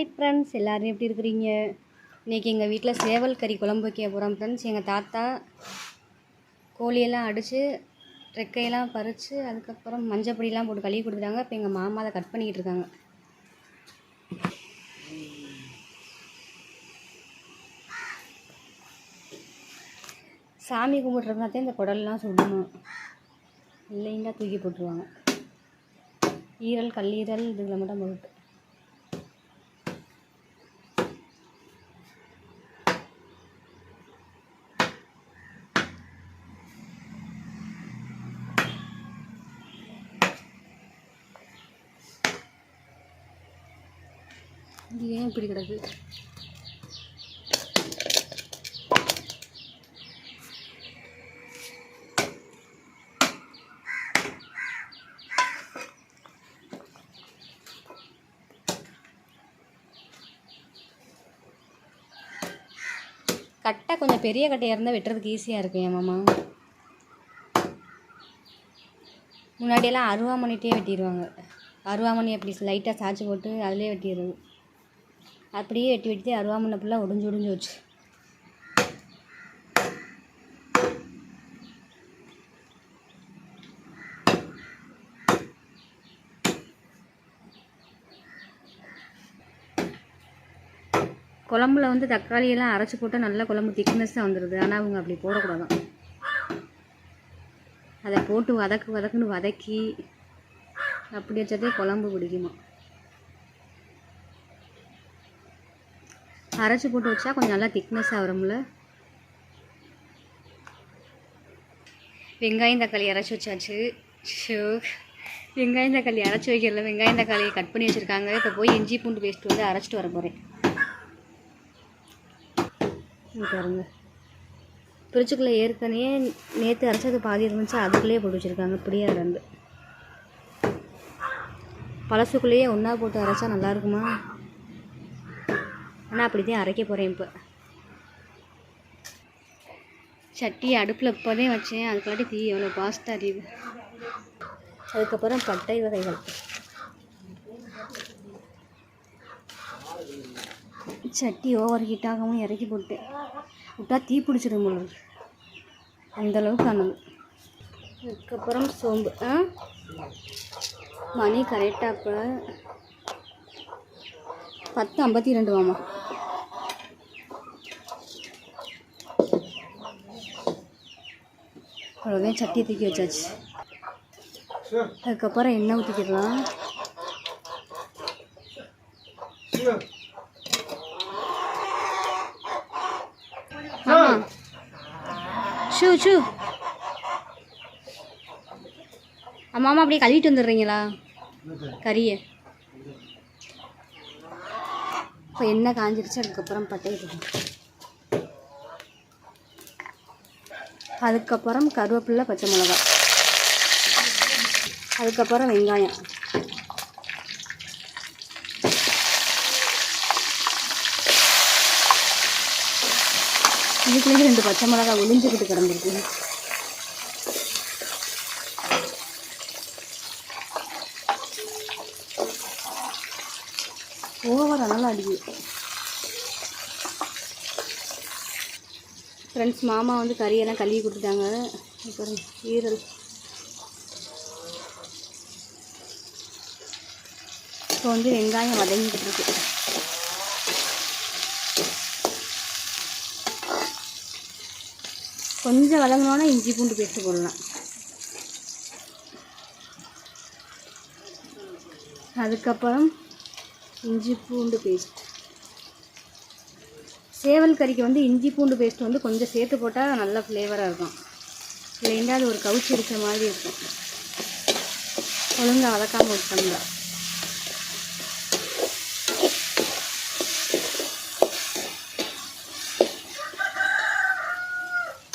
Hi friends எல்லோரும் எப்படி இருக்கிறீங்க? இன்றைக்கி எங்கள் வீட்டில் சேவல் கறி குழம்பு வைக்க போகிறோம் ஃப்ரெண்ட்ஸ் எங்கள் தாத்தா கோழியெல்லாம் அடித்து ரெக்கையெல்லாம் பறித்து அதுக்கப்புறம் மஞ்சப்பொடியெலாம் போட்டு கழுவி கொடுத்துட்டாங்க. இப்போ எங்கள் மாமா அதை கட் பண்ணிக்கிட்டு இருக்காங்க. சாமி கும்பிட்றதுனாத்தே இந்த குடல்லாம் சுடணும். இல்லைன்னா தூக்கி போட்டுருவாங்க. ஈரல் கல்லீரல் இதில் மட்டும் போட்டு. இது ஏன் இப்படி கிடக்கு? கட்டை கொஞ்சம் பெரிய கட்டையாக இருந்தால் வெட்டுறதுக்கு ஈஸியாக இருக்கும் என் மாமா. முன்னாடியெல்லாம் அருவாமணிட்டே வெட்டிடுவாங்க அருவாமணி அப்படி லைட்டாக சாய்ச்சி போட்டு அதிலே வெட்டிடுறது. அப்படியே வெட்டி வெட்டி அருவாமனை ஃபுல்லாக ஒடிஞ்சு ஒடிஞ்சு வச்சு. குழம்புல வந்து தக்காளியெல்லாம் அரைச்சி போட்டால் நல்லா குழம்பு திக்னஸ்ஸாக வந்துடுது ஆனால் அவங்க அப்படி போடக்கூடாதான். அதை போட்டு வதக்கு வதக்குன்னு வதக்கி அப்படி வச்சதே குழம்பு பிடிக்குமா? அரைச்சி போட்டு வச்சா கொஞ்சம் நல்லா திக்னஸ் ஆகிறோம்ல வெங்காயம் தக்காளி அரைச்சி வச்சாச்சு. ஷோ வெங்காயம் தக்காளி அரைச்சி வைக்கிறல வெங்காயம் தக்காளியை கட் பண்ணி வச்சுருக்காங்க. இப்போ போய் இஞ்சி பூண்டு பேஸ்ட் வந்து அரைச்சிட்டு வர போகிறேன் பாருங்க. பிரிச்சுக்குள்ளே ஏற்கனவே நேற்று அரைச்சது பாதி இருந்துச்சு. அதுக்குள்ளேயே போட்டு வச்சுருக்காங்க. இப்படியே இருந்து பழசுக்குள்ளேயே ஒன்றா போட்டு அரைச்சா நல்லா இருக்குமா? ஆனால் அப்படி தான் அரைக்க போகிறேன் இப்போ. சட்டி அடுப்பில் இப்போதே வச்சேன். அதுக்காட்டி தீ எவ்வளோ பாஸ்ட்டாக அறியுது அதுக்கப்புறம் பட்டை வகைகள். சட்டி ஓவர் ஹீட் ஆகாமல் இறக்கி போட்டு விட்டால் தீ பிடிச்சிடும் போல அந்தளவுக்கு அந்த அளவுக்கு ஆனது. அதுக்கப்புறம் சோம்பு ஆ? மணி கரெக்டாக இப்போ பத்து ஐம்பத்தி ரெண்டு வாமா? அவ்வளோதான் சட்டி தூக்கி வச்சாச்சு. அதுக்கப்புறம் எண்ணெய் ஊற்றிக்கிடலாம் ஆமாம் ஷூ ஷூ. அம்மா அப்படியே கழுவிட்டு வந்துடுறீங்களா? கறியை. இப்போ எண்ணெய் காஞ்சிருச்சு அதுக்கப்புறம் பட்டை போடணும் அதுக்கப்புறம் கருவேப்பிலை பச்சை மிளகா. அதுக்கப்புறம் வெங்காயம். இதுக்குள்ளே ரெண்டு பச்சை மிளகா ஒளிஞ்சுக்கிட்டு கிடந்திருக்கு. ஓவர் நல்லா அடிக்குது. ஃப்ரெண்ட்ஸ் மாமா வந்து கறியெல்லாம் கழுவி கொடுத்துட்டாங்க. அப்புறம் ஈரல். இப்போ வந்து வெங்காயம் வதங்கிட்டு இருக்கு. கொஞ்சம் வதங்கினோன்னா இஞ்சி பூண்டு பேஸ்ட்டு போடலாம். அதுக்கப்புறம் இஞ்சி பூண்டு பேஸ்ட் சேவல் கறிக்கு வந்து இஞ்சி பூண்டு பேஸ்ட் வந்து கொஞ்சம் சேர்த்து போட்டால் நல்ல ஃப்ளேவராக இருக்கும். இல்லைன்னா அது ஒரு கவுச்சி இருக்கிற மாதிரி இருக்கும். ஒழுங்காக வதக்காமல் விட்டோம்னா.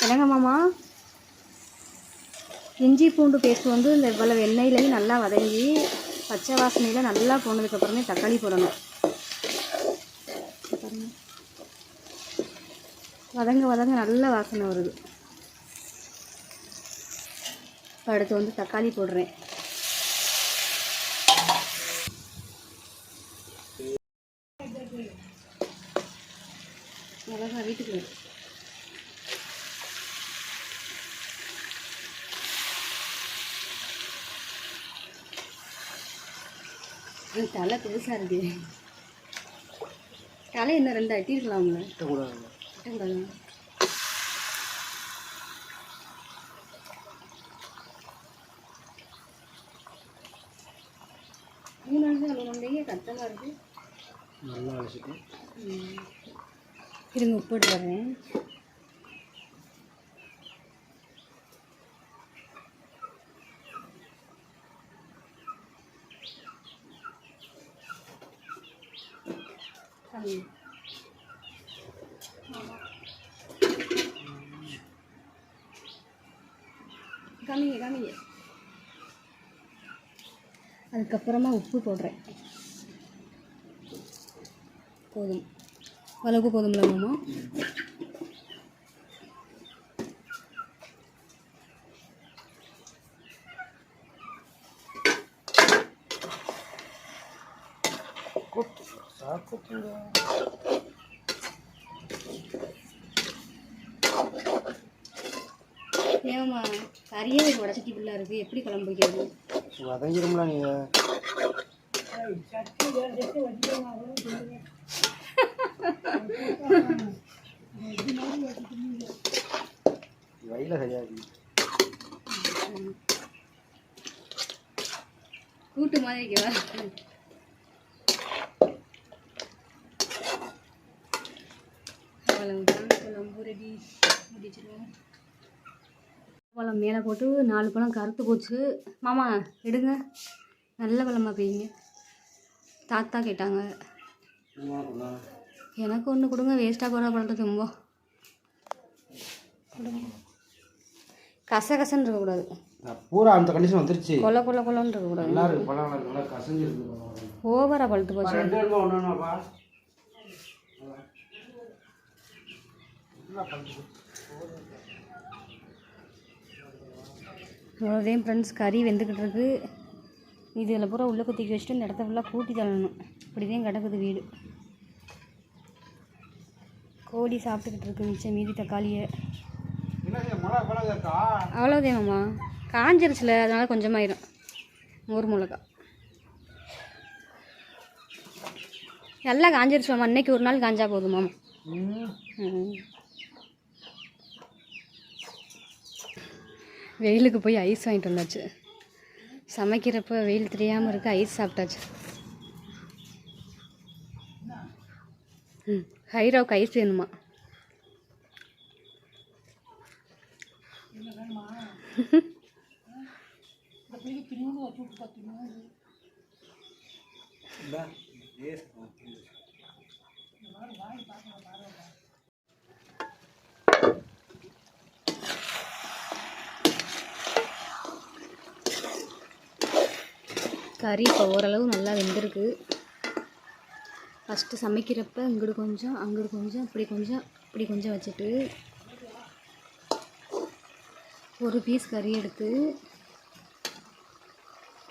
என்னங்க மாமா? இஞ்சி பூண்டு பேஸ்ட் வந்து இந்த இவ்வளவு எண்ணெயிலையும் நல்லா வதங்கி பச்சை வாசனையில் நல்லா போனதுக்கப்புறமே தக்காளி போடணும். வதங்க வதங்க நல்ல வாசனை வருது. இப்போ அடுத்து வந்து தக்காளி போடுறேன். மிளகா வீட்டுக்கு தலை பெருசாக இருக்கு. தலை இன்னும் ரெண்டு அட்டிருக்கலாம்ல மூணு நாள் நல்லா அழைச்சிட்டு இருங்க உப்பு போட்டு காமிங்க காமிங்க அதுக்கப்புறமா உப்பு போடுறேன். போதும் அளவுக்கு போதும்ல மாமா சாப்பிட்டு ஏமா கறியே ஒரு வடச்சட்டி ஃபுல்லாக இருக்குது எப்படி குழம்பு வைக்கிறது வதங்கிடும்ல நீங்கள் வயல சரியாது கூட்டு மாதிரி வைக்கவா அவ்வளவுதான் குழம்பு ரெடி. முடிச்சிருவோம். பழம் மேலே போட்டு நாலு பழம் கருத்து போச்சு. மாமா எடுங்க. நல்ல பழமா பெய்யுங்க தாத்தா கேட்டாங்க. எனக்கு ஒன்று கொடுங்க வேஸ்ட்டாக போகிற பழத்தை தும்போம் கொடுங்க. கசகசன்னு இருக்கக்கூடாது. பூரா அந்த கண்டிஷன் வந்துருச்சு. கொல கொல கொலன்னு இருக்கக்கூடாது. நல்லா இருக்கு பழம் நல்லா. நல்லா கசஞ்சிருக்கு. ஓவராக பழுத்து போச்சு. ரெண்டு வேணுமா ஒன்று வேணுமாப்பா அவ்வளோதான் ஃப்ரெண்ட்ஸ் கறி வெந்துக்கிட்டு இருக்கு. இது இதில் பூரா உள்ளே குத்திக்கி வச்சுட்டு இந்த இடத்த ஃபுல்லாக கூட்டி தள்ளணும். இப்படி தான் கிடக்குது வீடு. கோழி சாப்பிட்டுக்கிட்டு இருக்கு மிச்சம் மீதி தக்காளியை. அவ்வளோதான் மாமா. காஞ்சிருச்சுல அதனால கொஞ்சமாயிரும். மோர் மிளகா. நல்லா காஞ்சிருச்சு மாமா. இன்னைக்கு ஒரு நாள் காஞ்சா போதும் மாமா. ம். வெயிலுக்கு போய் ஐஸ் வாங்கிட்டு வந்தாச்சு. சமைக்கிறப்போ வெயில் தெரியாமல் இருக்க ஐஸ் சாப்பிட்டாச்சு. ம் ஹைராவுக்கு ஐஸ் வேணுமா? இந்தா, கறி இப்போ ஓரளவு நல்லா வெந்திருக்கு. ஃபஸ்ட்டு சமைக்கிறப்ப இங்கிட்டு கொஞ்சம் அங்கிட்டு கொஞ்சம் இப்படி கொஞ்சம் இப்படி கொஞ்சம் வச்சுட்டு ஒரு பீஸ் கறி எடுத்து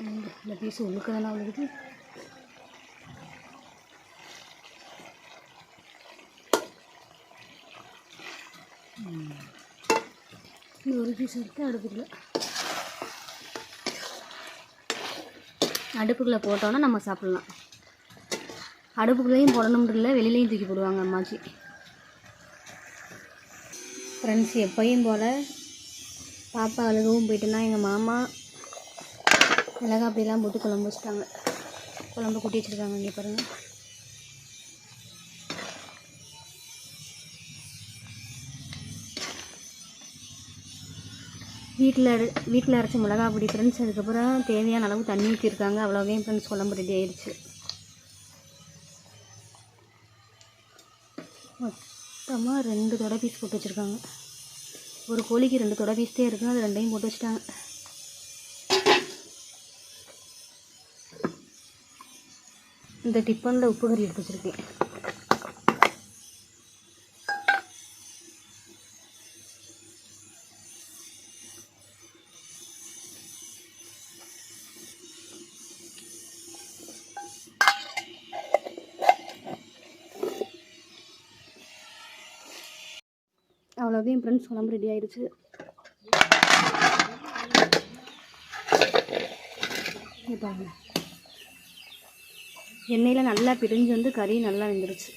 இந்த- பீஸ் உள்ளுக்க தானே இந்த ஒரு பீஸ் எடுத்து அடுப்புக்குள்ள அடுப்புக்குள்ளே போட்டோன்னா நம்ம சாப்பிட்லாம். அடுப்புக்குள்ளேயும் போடணும்னு இல்லை வெளியிலையும் தூக்கி போடுவாங்க அம்மாச்சி. ஃப்ரெண்ட்ஸ் எப்பையும் போல் பாப்பா அழுகவும் போயிட்டுனா எங்கள் மாமா மிளகா அப்படிலாம் போட்டு குழம்பு வச்சுட்டாங்க. குழம்பு கூட்டி வச்சுருக்காங்க இங்கே பாருங்கள் வீட்டில் வீட்டில் அரைச்ச மிளகா பொடி ஃப்ரெண்ட்ஸ் அதுக்கப்புறம் தேவையான அளவு தண்ணி ஊற்றிருக்காங்க அவ்வளோவே ஃப்ரெண்ட்ஸ் குழம்பு ரெடி ஆயிடுச்சு மொத்தமாக ரெண்டு தொடை பீஸ் போட்டு வச்சுருக்காங்க. ஒரு கோழிக்கு ரெண்டு தொடை பீஸ் தான் இருக்குது அது ரெண்டையும் போட்டு வச்சுட்டாங்க. இந்த டிஃபனில் உப்பு கறி எடுத்து வச்சுருக்கேன். அவ்வளோதையும் ஃப்ரெண்ட்ஸ் குழம்பு ரெடி ஆயிடுச்சு இங்க எண்ணெயில் நல்லா பிரிஞ்சு வந்து கறி நல்லா வெந்துருச்சு.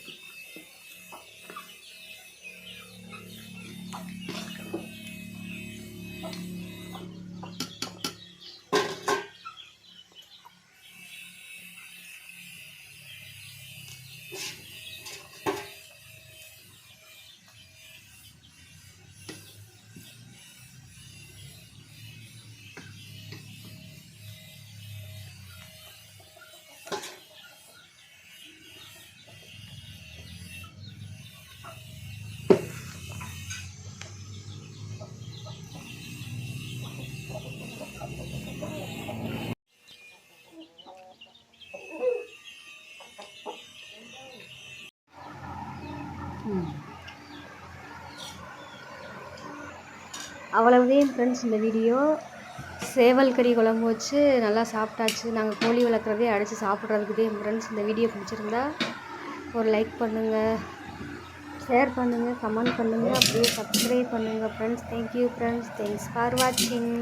அவ்வளவுதான் ஃப்ரெண்ட்ஸ் இந்த வீடியோ சேவல் கறி குழம்பு வச்சு நல்லா சாப்பிட்டாச்சு. நாங்கள் கோழி வளர்க்குறதே அடித்து சாப்பிட்றதுக்குதே ஃப்ரெண்ட்ஸ் இந்த வீடியோ பிடிச்சிருந்தா ஒரு லைக் பண்ணுங்கள் ஷேர் பண்ணுங்கள் கமெண்ட் பண்ணுங்கள் அப்படியே சப்ஸ்கிரைப் பண்ணுங்கள் friends thank you friends thanks for வாட்சிங்